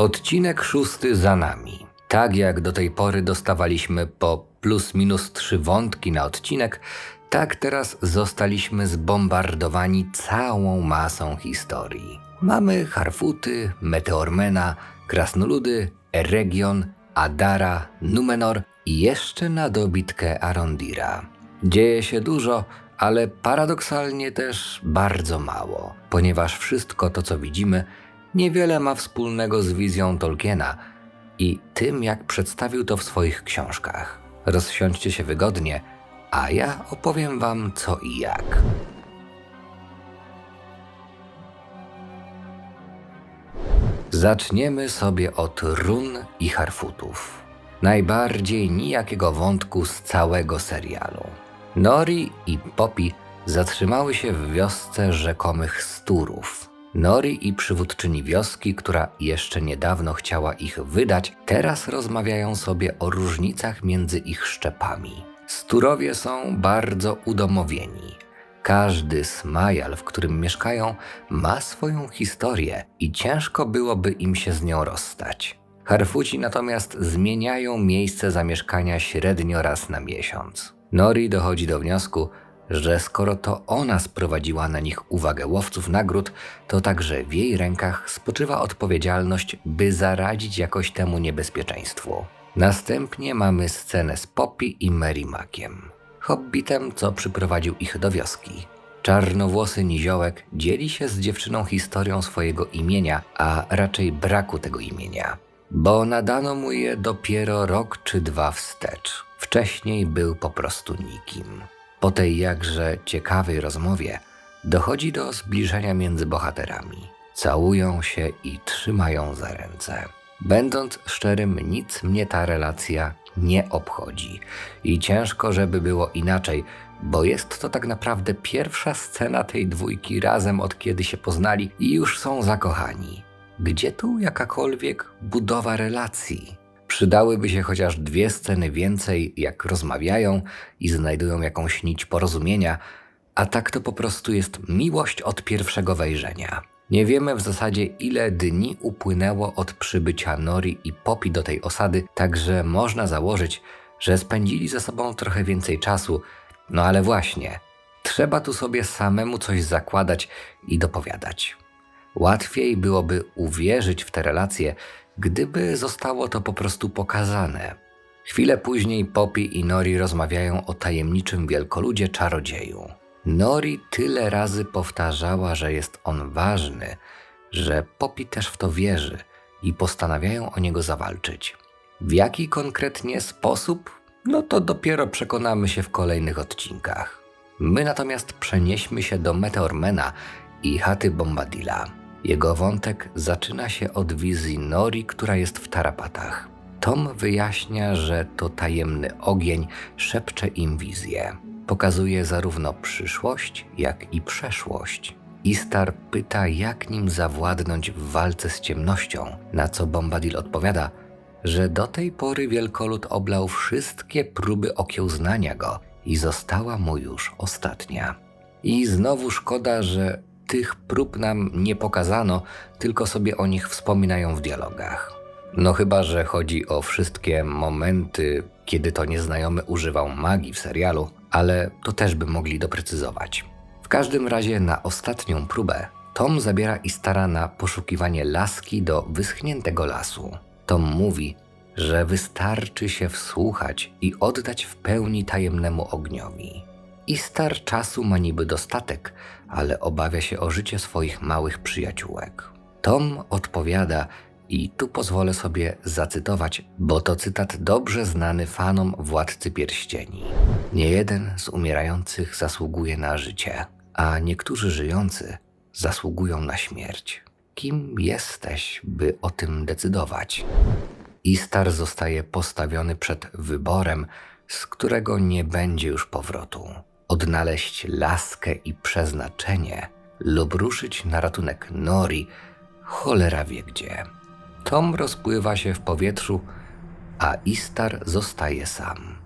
Odcinek szósty za nami. Tak jak do tej pory dostawaliśmy po plus minus trzy wątki na odcinek, tak teraz zostaliśmy zbombardowani całą masą historii. Mamy Harfuty, Meteormena, Krasnoludy, Eregion, Adara, Numenor i jeszcze na dobitkę Arondira. Dzieje się dużo, ale paradoksalnie też bardzo mało, ponieważ wszystko to, co widzimy, niewiele ma wspólnego z wizją Tolkiena i tym, jak przedstawił to w swoich książkach. Rozsiądźcie się wygodnie, a ja opowiem Wam co i jak. Zaczniemy sobie od run i harfutów. Najbardziej nijakiego wątku z całego serialu. Nori i Poppy zatrzymały się w wiosce rzekomych Sturów. Nori i przywódczyni wioski, która jeszcze niedawno chciała ich wydać, teraz rozmawiają sobie o różnicach między ich szczepami. Sturowie są bardzo udomowieni. Każdy smajal, w którym mieszkają, ma swoją historię i ciężko byłoby im się z nią rozstać. Harfuci natomiast zmieniają miejsce zamieszkania średnio raz na miesiąc. Nori dochodzi do wniosku, że skoro to ona sprowadziła na nich uwagę łowców nagród, to także w jej rękach spoczywa odpowiedzialność, by zaradzić jakoś temu niebezpieczeństwu. Następnie mamy scenę z Poppy i Merrimakiem, hobbitem, co przyprowadził ich do wioski. Czarnowłosy niziołek dzieli się z dziewczyną historią swojego imienia, a raczej braku tego imienia, bo nadano mu je dopiero rok czy dwa wstecz. Wcześniej był po prostu nikim. Po tej jakże ciekawej rozmowie dochodzi do zbliżenia między bohaterami. Całują się i trzymają za ręce. Będąc szczerym, nic mnie ta relacja nie obchodzi. I ciężko, żeby było inaczej, bo jest to tak naprawdę pierwsza scena tej dwójki razem od kiedy się poznali i już są zakochani. Gdzie tu jakakolwiek budowa relacji? Przydałyby się chociaż dwie sceny więcej, jak rozmawiają i znajdują jakąś nić porozumienia, a tak to po prostu jest miłość od pierwszego wejrzenia. Nie wiemy w zasadzie, ile dni upłynęło od przybycia Nori i Poppy do tej osady, także można założyć, że spędzili ze sobą trochę więcej czasu. No ale właśnie, trzeba tu sobie samemu coś zakładać i dopowiadać. Łatwiej byłoby uwierzyć w te relacje, gdyby zostało to po prostu pokazane. Chwilę później Poppy i Nori rozmawiają o tajemniczym wielkoludzie czarodzieju. Nori tyle razy powtarzała, że jest on ważny, że Poppy też w to wierzy i postanawiają o niego zawalczyć. W jaki konkretnie sposób? No to dopiero przekonamy się w kolejnych odcinkach. My natomiast przenieśmy się do Meteormena i chaty Bombadilla. Jego wątek zaczyna się od wizji Nori, która jest w tarapatach. Tom wyjaśnia, że to tajemny ogień szepcze im wizję. Pokazuje zarówno przyszłość, jak i przeszłość. Istar pyta, jak nim zawładnąć w walce z ciemnością, na co Bombadil odpowiada, że do tej pory wielkolud oblał wszystkie próby okiełznania go i została mu już ostatnia. I znowu szkoda, że tych prób nam nie pokazano, tylko sobie o nich wspominają w dialogach. No chyba, że chodzi o wszystkie momenty, kiedy to nieznajomy używał magii w serialu, ale to też by mogli doprecyzować. W każdym razie na ostatnią próbę Tom zabiera Istara na poszukiwanie laski do wyschniętego lasu. Tom mówi, że wystarczy się wsłuchać i oddać w pełni tajemnemu ogniowi. Istar czasu ma niby dostatek, ale obawia się o życie swoich małych przyjaciółek. Tom odpowiada, i tu pozwolę sobie zacytować, bo to cytat dobrze znany fanom Władcy Pierścieni. Nie jeden z umierających zasługuje na życie, a niektórzy żyjący zasługują na śmierć. Kim jesteś, by o tym decydować? Istar zostaje postawiony przed wyborem, z którego nie będzie już powrotu. Odnaleźć laskę i przeznaczenie lub ruszyć na ratunek Nori, cholera wie gdzie. Tom rozpływa się w powietrzu, a Istar zostaje sam.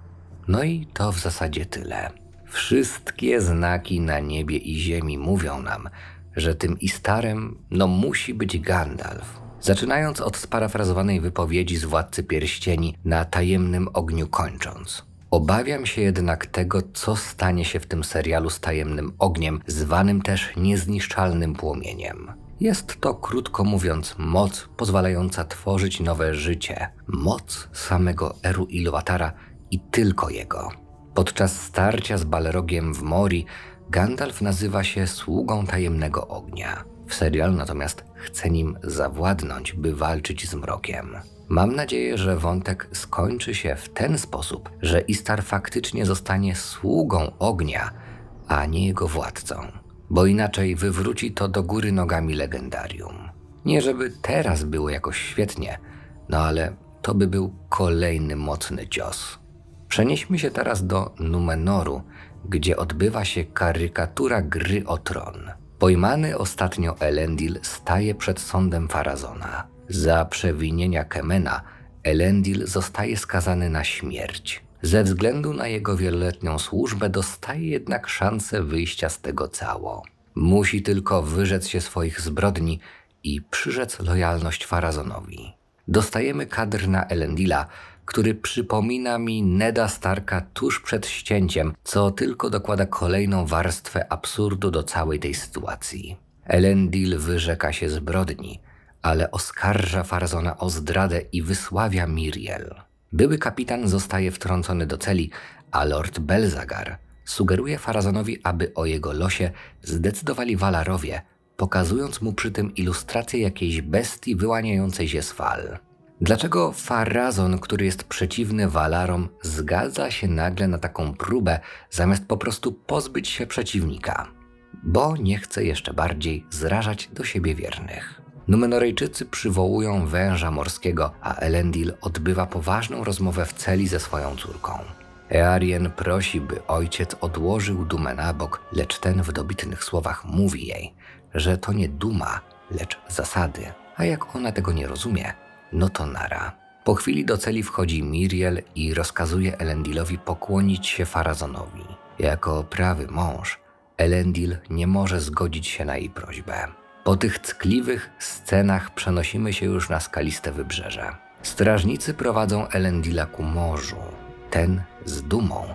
No i to w zasadzie tyle. Wszystkie znaki na niebie i ziemi mówią nam, że tym Istarem no musi być Gandalf. Zaczynając od sparafrazowanej wypowiedzi z Władcy Pierścieni na tajemnym ogniu kończąc. Obawiam się jednak tego, co stanie się w tym serialu z tajemnym ogniem, zwanym też niezniszczalnym płomieniem. Jest to, krótko mówiąc, moc pozwalająca tworzyć nowe życie. Moc samego Eru Iluwatara i tylko jego. Podczas starcia z Balerogiem w Mori, Gandalf nazywa się sługą tajemnego ognia. W serialu natomiast chce nim zawładnąć, by walczyć z mrokiem. Mam nadzieję, że wątek skończy się w ten sposób, że Istar faktycznie zostanie sługą ognia, a nie jego władcą, bo inaczej wywróci to do góry nogami legendarium. Nie żeby teraz było jakoś świetnie, no ale to by był kolejny mocny cios. Przenieśmy się teraz do Numenoru, gdzie odbywa się karykatura gry o tron. Pojmany ostatnio Elendil staje przed sądem Farazona. Za przewinienia Kemena Elendil zostaje skazany na śmierć. Ze względu na jego wieloletnią służbę dostaje jednak szansę wyjścia z tego cało. Musi tylko wyrzec się swoich zbrodni i przyrzec lojalność Farazonowi. Dostajemy kadr na Elendila, który przypomina mi Neda Starka tuż przed ścięciem, co tylko dokłada kolejną warstwę absurdu do całej tej sytuacji. Elendil wyrzeka się zbrodni, ale oskarża Farazona o zdradę i wysławia Miriel. Były kapitan zostaje wtrącony do celi, a Lord Belzagar sugeruje Farazonowi, aby o jego losie zdecydowali Walarowie, pokazując mu przy tym ilustrację jakiejś bestii wyłaniającej się z fal. Dlaczego Farazon, który jest przeciwny Valarom, zgadza się nagle na taką próbę, zamiast po prostu pozbyć się przeciwnika? Bo nie chce jeszcze bardziej zrażać do siebie wiernych. Numenorejczycy przywołują węża morskiego, a Elendil odbywa poważną rozmowę w celi ze swoją córką. Earien prosi, by ojciec odłożył dumę na bok, lecz ten w dobitnych słowach mówi jej, że to nie duma, lecz zasady. A jak ona tego nie rozumie, no to nara. Po chwili do celi wchodzi Miriel i rozkazuje Elendilowi pokłonić się Farazonowi. Jako prawy mąż, Elendil nie może zgodzić się na jej prośbę. Po tych ckliwych scenach przenosimy się już na skaliste wybrzeże. Strażnicy prowadzą Elendila ku morzu. Ten z dumą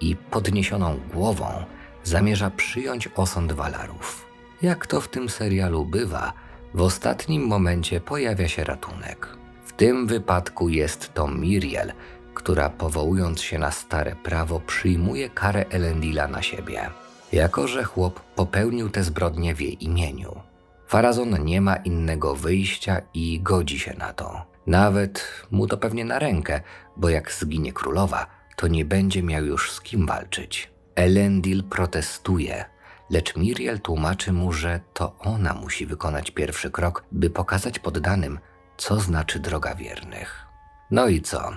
i podniesioną głową zamierza przyjąć osąd Walarów. Jak to w tym serialu bywa, w ostatnim momencie pojawia się ratunek. W tym wypadku jest to Miriel, która powołując się na stare prawo przyjmuje karę Elendila na siebie. Jako, że chłop popełnił te zbrodnie w jej imieniu. Farazon nie ma innego wyjścia i godzi się na to. Nawet mu to pewnie na rękę, bo jak zginie królowa, to nie będzie miał już z kim walczyć. Elendil protestuje, lecz Miriel tłumaczy mu, że to ona musi wykonać pierwszy krok, by pokazać poddanym, co znaczy droga wiernych. No i co?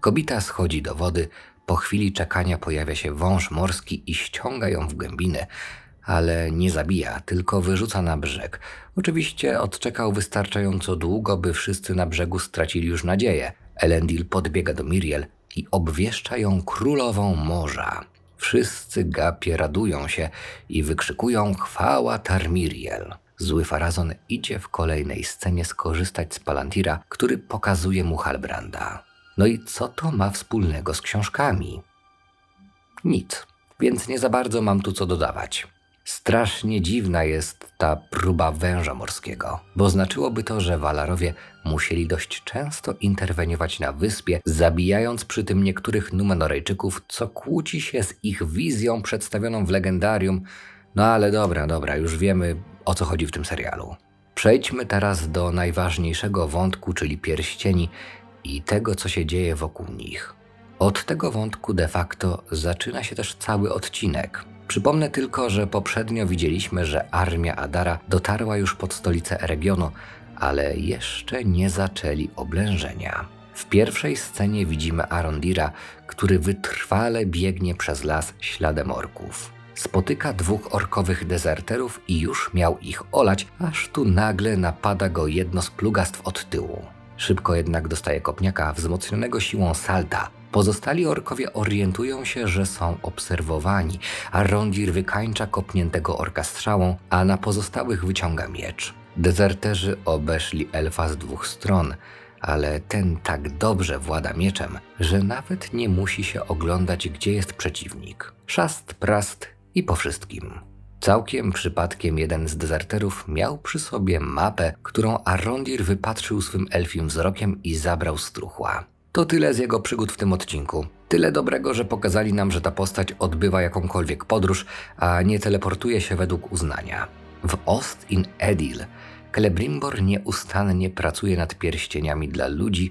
Kobita schodzi do wody, po chwili czekania pojawia się wąż morski i ściąga ją w głębinę, ale nie zabija, tylko wyrzuca na brzeg. Oczywiście odczekał wystarczająco długo, by wszyscy na brzegu stracili już nadzieję. Elendil podbiega do Miriel i obwieszcza ją królową morza. Wszyscy gapie radują się i wykrzykują chwała Tarmiriel. Zły Farazon idzie w kolejnej scenie skorzystać z Palantira, który pokazuje mu Halbranda. No i co to ma wspólnego z książkami? Nic, więc nie za bardzo mam tu co dodawać. Strasznie dziwna jest ta próba węża morskiego, bo znaczyłoby to, że Walarowie musieli dość często interweniować na wyspie, zabijając przy tym niektórych Numenorejczyków, co kłóci się z ich wizją przedstawioną w legendarium. No ale dobra, dobra, już wiemy o co chodzi w tym serialu. Przejdźmy teraz do najważniejszego wątku, czyli pierścieni i tego, co się dzieje wokół nich. Od tego wątku de facto zaczyna się też cały odcinek. Przypomnę tylko, że poprzednio widzieliśmy, że armia Adara dotarła już pod stolicę regionu, ale jeszcze nie zaczęli oblężenia. W pierwszej scenie widzimy Arondira, który wytrwale biegnie przez las śladem orków. Spotyka dwóch orkowych dezerterów i już miał ich olać, aż tu nagle napada go jedno z plugastw od tyłu. Szybko jednak dostaje kopniaka wzmocnionego siłą salta. Pozostali orkowie orientują się, że są obserwowani, a Rondir wykańcza kopniętego orka strzałą, a na pozostałych wyciąga miecz. Dezerterzy obeszli elfa z dwóch stron, ale ten tak dobrze włada mieczem, że nawet nie musi się oglądać, gdzie jest przeciwnik. Szast, prast i po wszystkim. Całkiem przypadkiem jeden z dezerterów miał przy sobie mapę, którą Arondir wypatrzył swym elfim wzrokiem i zabrał z truchła. To tyle z jego przygód w tym odcinku. Tyle dobrego, że pokazali nam, że ta postać odbywa jakąkolwiek podróż, a nie teleportuje się według uznania. W Ost in Edil Celebrimbor nieustannie pracuje nad pierścieniami dla ludzi,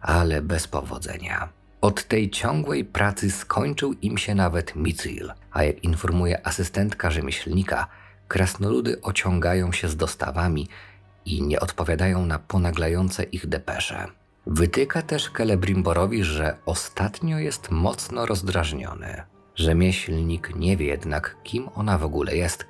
ale bez powodzenia. Od tej ciągłej pracy skończył im się nawet Mithril, a jak informuje asystentka rzemieślnika, krasnoludy ociągają się z dostawami i nie odpowiadają na ponaglające ich depesze. Wytyka też Celebrimborowi, że ostatnio jest mocno rozdrażniony. Rzemieślnik nie wie jednak, kim ona w ogóle jest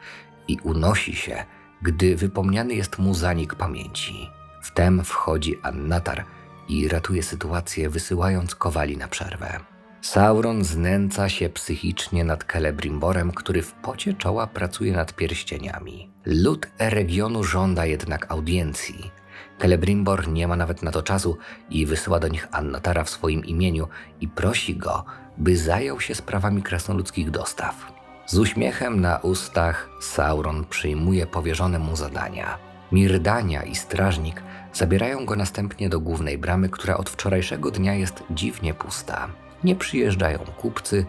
i unosi się, gdy wypomniany jest mu zanik pamięci. Wtem wchodzi Annatar i ratuje sytuację, wysyłając kowali na przerwę. Sauron znęca się psychicznie nad Celebrimborem, który w pocie czoła pracuje nad pierścieniami. Lud regionu żąda jednak audiencji. Celebrimbor nie ma nawet na to czasu i wysyła do nich Annatara w swoim imieniu i prosi go, by zajął się sprawami krasnoludzkich dostaw. Z uśmiechem na ustach Sauron przyjmuje powierzone mu zadania. Mirdania i strażnik zabierają go następnie do głównej bramy, która od wczorajszego dnia jest dziwnie pusta. Nie przyjeżdżają kupcy,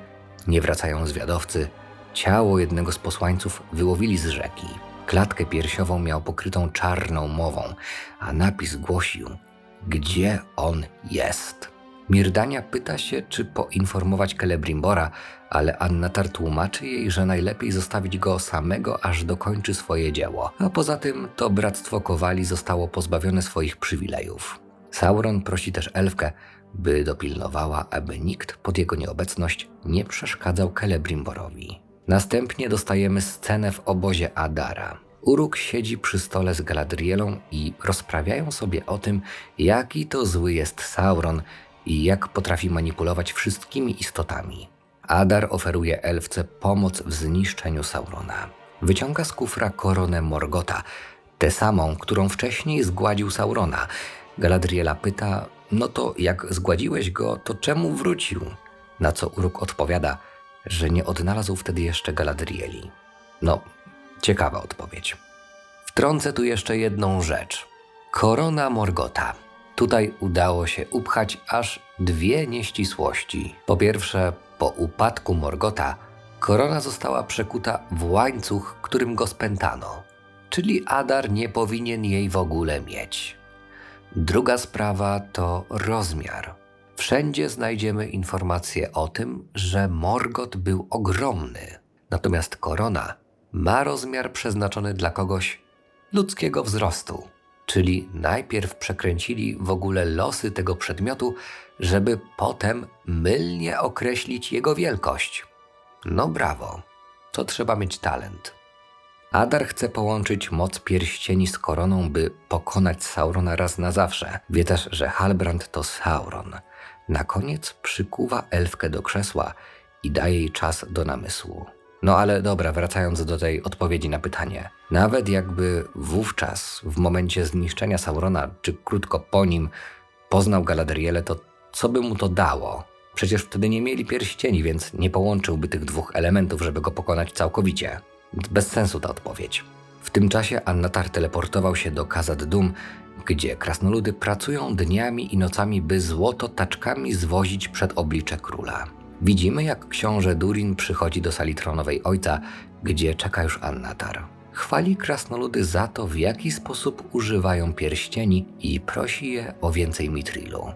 nie wracają zwiadowcy. Ciało jednego z posłańców wyłowili z rzeki. Klatkę piersiową miał pokrytą czarną mową, a napis głosił: Gdzie on jest? Mirdania pyta się, czy poinformować Celebrimbora, ale Annatar tłumaczy jej, że najlepiej zostawić go samego, aż dokończy swoje dzieło. A poza tym to Bractwo Kowali zostało pozbawione swoich przywilejów. Sauron prosi też Elfkę, by dopilnowała, aby nikt pod jego nieobecność nie przeszkadzał Celebrimborowi. Następnie dostajemy scenę w obozie Adara. Uruk siedzi przy stole z Galadrielą i rozprawiają sobie o tym, jaki to zły jest Sauron i jak potrafi manipulować wszystkimi istotami. Adar oferuje elfce pomoc w zniszczeniu Saurona. Wyciąga z kufra koronę Morgota, tę samą, którą wcześniej zgładził Saurona. Galadriela pyta, no to jak zgładziłeś go, to czemu wrócił? Na co Uruk odpowiada, że nie odnalazł wtedy jeszcze Galadrieli. No, ciekawa odpowiedź. Wtrącę tu jeszcze jedną rzecz. Korona Morgota. Tutaj udało się upchać aż dwie nieścisłości. Po pierwsze, po upadku Morgota korona została przekuta w łańcuch, którym go spętano, czyli Adar nie powinien jej w ogóle mieć. Druga sprawa to rozmiar. Wszędzie znajdziemy informacje o tym, że Morgot był ogromny, natomiast korona ma rozmiar przeznaczony dla kogoś ludzkiego wzrostu. Czyli najpierw przekręcili w ogóle losy tego przedmiotu, żeby potem mylnie określić jego wielkość. No brawo, to trzeba mieć talent. Adar chce połączyć moc pierścieni z koroną, by pokonać Saurona raz na zawsze. Wie też, że Halbrand to Sauron. Na koniec przykuwa elfkę do krzesła i daje jej czas do namysłu. No ale dobra, wracając do tej odpowiedzi na pytanie. Nawet jakby wówczas, w momencie zniszczenia Saurona, czy krótko po nim, poznał Galadrielę, to co by mu to dało? Przecież wtedy nie mieli pierścieni, więc nie połączyłby tych dwóch elementów, żeby go pokonać całkowicie. Bez sensu ta odpowiedź. W tym czasie Annatar teleportował się do Kazad Dum, gdzie krasnoludy pracują dniami i nocami, by złoto taczkami zwozić przed oblicze króla. Widzimy, jak książę Durin przychodzi do sali tronowej ojca, gdzie czeka już Annatar. Chwali krasnoludy za to, w jaki sposób używają pierścieni i prosi je o więcej mitrilu.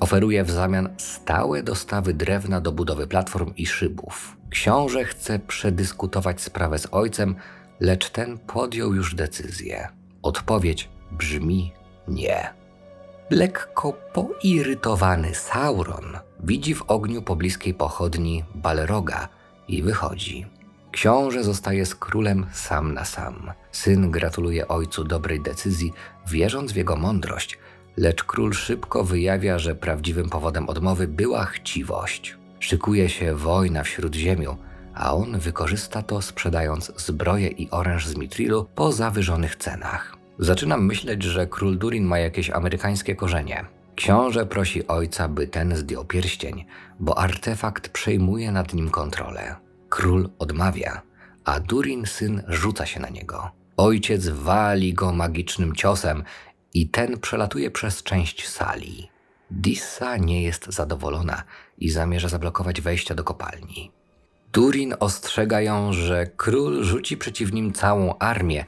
Oferuje w zamian stałe dostawy drewna do budowy platform i szybów. Książę chce przedyskutować sprawę z ojcem, lecz ten podjął już decyzję. Odpowiedź brzmi nie. Lekko poirytowany Sauron widzi w ogniu pobliskiej pochodni Balroga i wychodzi. Książę zostaje z królem sam na sam. Syn gratuluje ojcu dobrej decyzji, wierząc w jego mądrość, lecz król szybko wyjawia, że prawdziwym powodem odmowy była chciwość. Szykuje się wojna w Śródziemiu, a on wykorzysta to sprzedając zbroję i oręż z Mitrilu po zawyżonych cenach. Zaczynam myśleć, że król Durin ma jakieś amerykańskie korzenie. Książę prosi ojca, by ten zdjął pierścień, bo artefakt przejmuje nad nim kontrolę. Król odmawia, a Durin syn rzuca się na niego. Ojciec wali go magicznym ciosem i ten przelatuje przez część sali. Dissa nie jest zadowolona i zamierza zablokować wejścia do kopalni. Durin ostrzega ją, że król rzuci przeciw nim całą armię,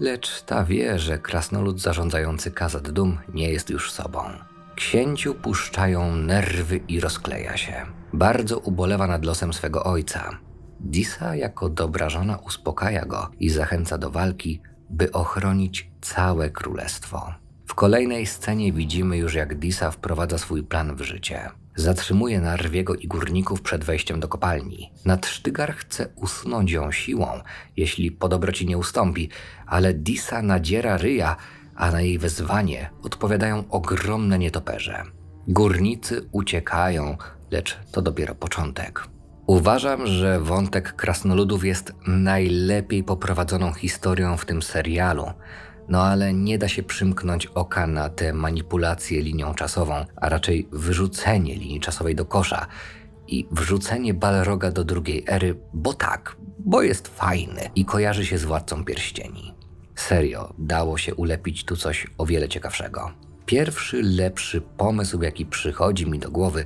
lecz ta wie, że krasnolud zarządzający Kazad Dum nie jest już sobą. Księciu puszczają nerwy i rozkleja się. Bardzo ubolewa nad losem swego ojca. Disa jako dobra żona uspokaja go i zachęca do walki, by ochronić całe królestwo. W kolejnej scenie widzimy już, jak Disa wprowadza swój plan w życie. Zatrzymuje Narwiego i górników przed wejściem do kopalni. Nadsztygar chce usunąć ją siłą, jeśli po dobroci nie ustąpi, ale Disa nadziera ryja, a na jej wezwanie odpowiadają ogromne nietoperze. Górnicy uciekają, lecz to dopiero początek. Uważam, że wątek krasnoludów jest najlepiej poprowadzoną historią w tym serialu. No ale nie da się przymknąć oka na te manipulacje linią czasową, a raczej wyrzucenie linii czasowej do kosza i wrzucenie Balroga do drugiej ery, bo tak, bo jest fajny i kojarzy się z Władcą Pierścieni. Serio, dało się ulepić tu coś o wiele ciekawszego. Pierwszy lepszy pomysł, jaki przychodzi mi do głowy,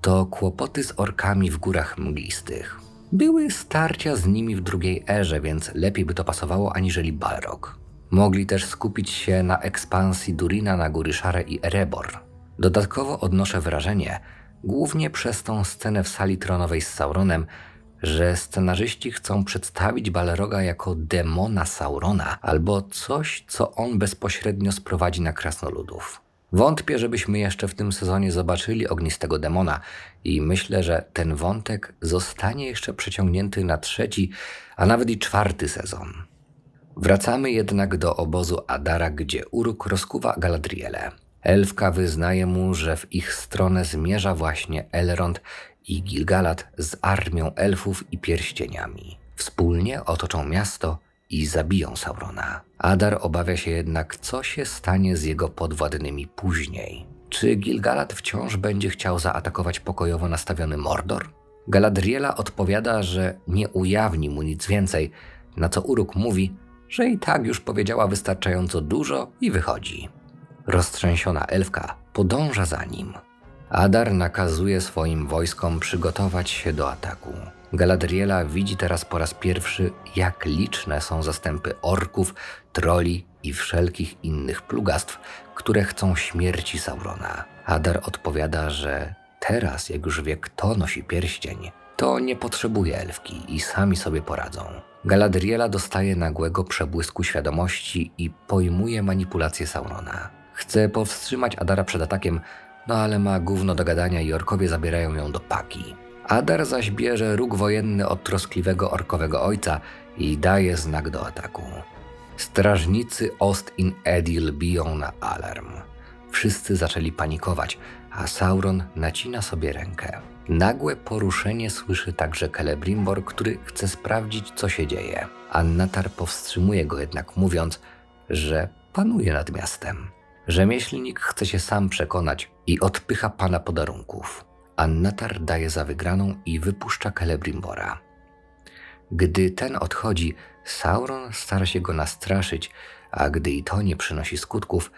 to kłopoty z orkami w górach mglistych. Były starcia z nimi w drugiej erze, więc lepiej by to pasowało aniżeli Balrog. Mogli też skupić się na ekspansji Durina na góry Szare i Erebor. Dodatkowo odnoszę wrażenie, głównie przez tą scenę w sali tronowej z Sauronem, że scenarzyści chcą przedstawić Balroga jako demona Saurona albo coś, co on bezpośrednio sprowadzi na krasnoludów. Wątpię, żebyśmy jeszcze w tym sezonie zobaczyli ognistego demona i myślę, że ten wątek zostanie jeszcze przeciągnięty na trzeci, a nawet i czwarty sezon. Wracamy jednak do obozu Adara, gdzie Uruk rozkuwa Galadrielę. Elfka wyznaje mu, że w ich stronę zmierza właśnie Elrond i Gilgalad z armią elfów i pierścieniami. Wspólnie otoczą miasto i zabiją Saurona. Adar obawia się jednak, co się stanie z jego podwładnymi później. Czy Gilgalad wciąż będzie chciał zaatakować pokojowo nastawiony Mordor? Galadriela odpowiada, że nie ujawni mu nic więcej, na co Uruk mówi, że i tak już powiedziała wystarczająco dużo i wychodzi. Roztrzęsiona elfka podąża za nim. Adar nakazuje swoim wojskom przygotować się do ataku. Galadriela widzi teraz po raz pierwszy, jak liczne są zastępy orków, troli i wszelkich innych plugastw, które chcą śmierci Saurona. Adar odpowiada, że teraz, jak już wie, kto nosi pierścień, to nie potrzebuje elfki i sami sobie poradzą. Galadriela dostaje nagłego przebłysku świadomości i pojmuje manipulację Saurona. Chce powstrzymać Adara przed atakiem, no ale ma gówno do gadania i orkowie zabierają ją do paki. Adar zaś bierze róg wojenny od troskliwego orkowego ojca i daje znak do ataku. Strażnicy Ost in Edil biją na alarm. Wszyscy zaczęli panikować, a Sauron nacina sobie rękę. Nagłe poruszenie słyszy także Celebrimbor, który chce sprawdzić, co się dzieje. Annatar powstrzymuje go jednak, mówiąc, że panuje nad miastem. Rzemieślnik chce się sam przekonać i odpycha pana podarunków. Annatar daje za wygraną i wypuszcza Celebrimbora. Gdy ten odchodzi, Sauron stara się go nastraszyć, a gdy i to nie przynosi skutków,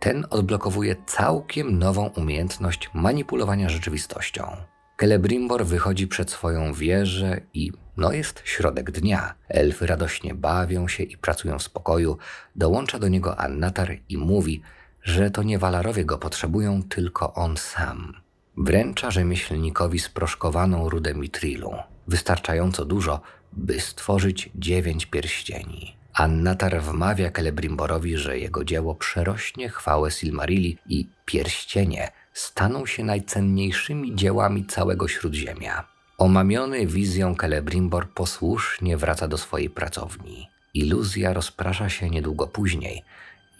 ten odblokowuje całkiem nową umiejętność manipulowania rzeczywistością. Celebrimbor wychodzi przed swoją wieżę i no jest środek dnia. Elfy radośnie bawią się i pracują w spokoju. Dołącza do niego Annatar i mówi, że to nie Walarowie go potrzebują, tylko on sam. Wręcza rzemieślnikowi sproszkowaną rudę mitrilu, wystarczająco dużo, by stworzyć dziewięć pierścieni. Annatar wmawia Celebrimborowi, że jego dzieło przerośnie chwałę Silmarilli i pierścienie staną się najcenniejszymi dziełami całego Śródziemia. Omamiony wizją Celebrimbor posłusznie wraca do swojej pracowni. Iluzja rozprasza się niedługo później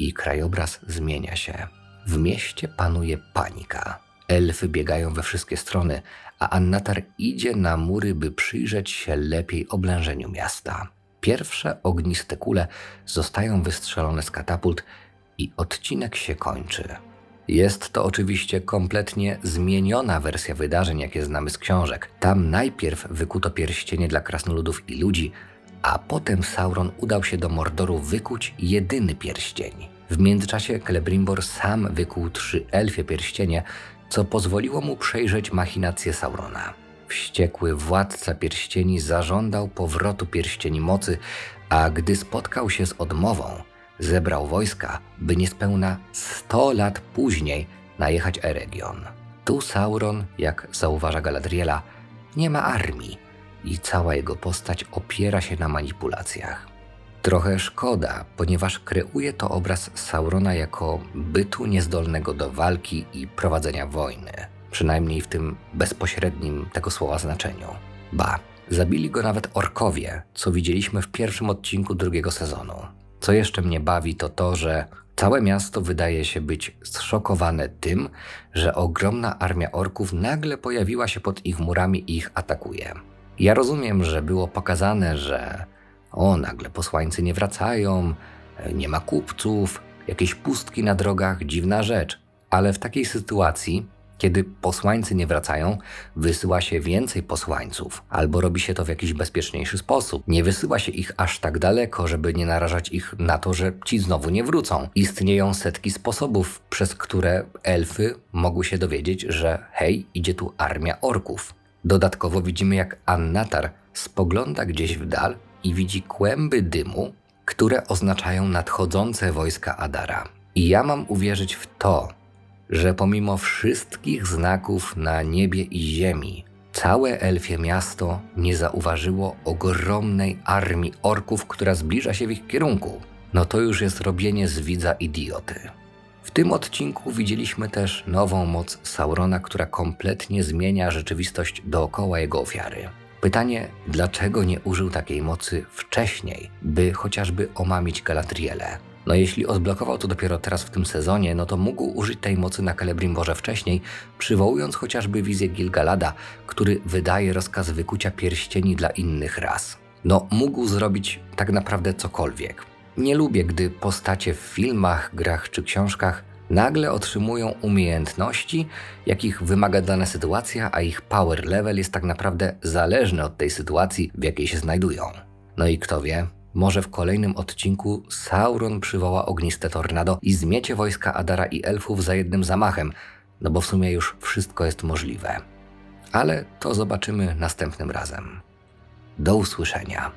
i krajobraz zmienia się. W mieście panuje panika. Elfy biegają we wszystkie strony, a Annatar idzie na mury, by przyjrzeć się lepiej oblężeniu miasta. Pierwsze ogniste kule zostają wystrzelone z katapult i odcinek się kończy. Jest to oczywiście kompletnie zmieniona wersja wydarzeń, jakie znamy z książek. Tam najpierw wykuto pierścienie dla krasnoludów i ludzi, a potem Sauron udał się do Mordoru wykuć jedyny pierścień. W międzyczasie Celebrimbor sam wykuł trzy elfie pierścienie, co pozwoliło mu przejrzeć machinacje Saurona. Wściekły władca pierścieni zażądał powrotu pierścieni mocy, a gdy spotkał się z odmową, zebrał wojska, by niespełna 100 lat później najechać Eregion. Tu Sauron, jak zauważa Galadriela, nie ma armii i cała jego postać opiera się na manipulacjach. Trochę szkoda, ponieważ kreuje to obraz Saurona jako bytu niezdolnego do walki i prowadzenia wojny, przynajmniej w tym bezpośrednim tego słowa znaczeniu. Ba, zabili go nawet orkowie, co widzieliśmy w pierwszym odcinku drugiego sezonu. Co jeszcze mnie bawi, to to, że całe miasto wydaje się być zszokowane tym, że ogromna armia orków nagle pojawiła się pod ich murami i ich atakuje. Ja rozumiem, że było pokazane, że o, nagle posłańcy nie wracają, nie ma kupców, jakieś pustki na drogach, dziwna rzecz. Ale w takiej sytuacji, kiedy posłańcy nie wracają, wysyła się więcej posłańców, albo robi się to w jakiś bezpieczniejszy sposób. Nie wysyła się ich aż tak daleko, żeby nie narażać ich na to, że ci znowu nie wrócą. Istnieją setki sposobów, przez które elfy mogły się dowiedzieć, że hej, idzie tu armia orków. Dodatkowo widzimy, jak Annatar spogląda gdzieś w dal i widzi kłęby dymu, które oznaczają nadchodzące wojska Adara. I ja mam uwierzyć w to, że pomimo wszystkich znaków na niebie i ziemi, całe elfie miasto nie zauważyło ogromnej armii orków, która zbliża się w ich kierunku. No to już jest robienie z widza idioty. W tym odcinku widzieliśmy też nową moc Saurona, która kompletnie zmienia rzeczywistość dookoła jego ofiary. Pytanie, dlaczego nie użył takiej mocy wcześniej, by chociażby omamić Galadrielę? No jeśli odblokował to dopiero teraz w tym sezonie, no to mógł użyć tej mocy na Celebrimborze wcześniej, przywołując chociażby wizję Gilgalada, który wydaje rozkaz wykucia pierścieni dla innych ras. No mógł zrobić tak naprawdę cokolwiek. Nie lubię, gdy postacie w filmach, grach czy książkach nagle otrzymują umiejętności, jakich wymaga dana sytuacja, a ich power level jest tak naprawdę zależny od tej sytuacji, w jakiej się znajdują. No i kto wie, może w kolejnym odcinku Sauron przywoła ogniste tornado i zmiecie wojska Adara i elfów za jednym zamachem, no bo w sumie już wszystko jest możliwe. Ale to zobaczymy następnym razem. Do usłyszenia.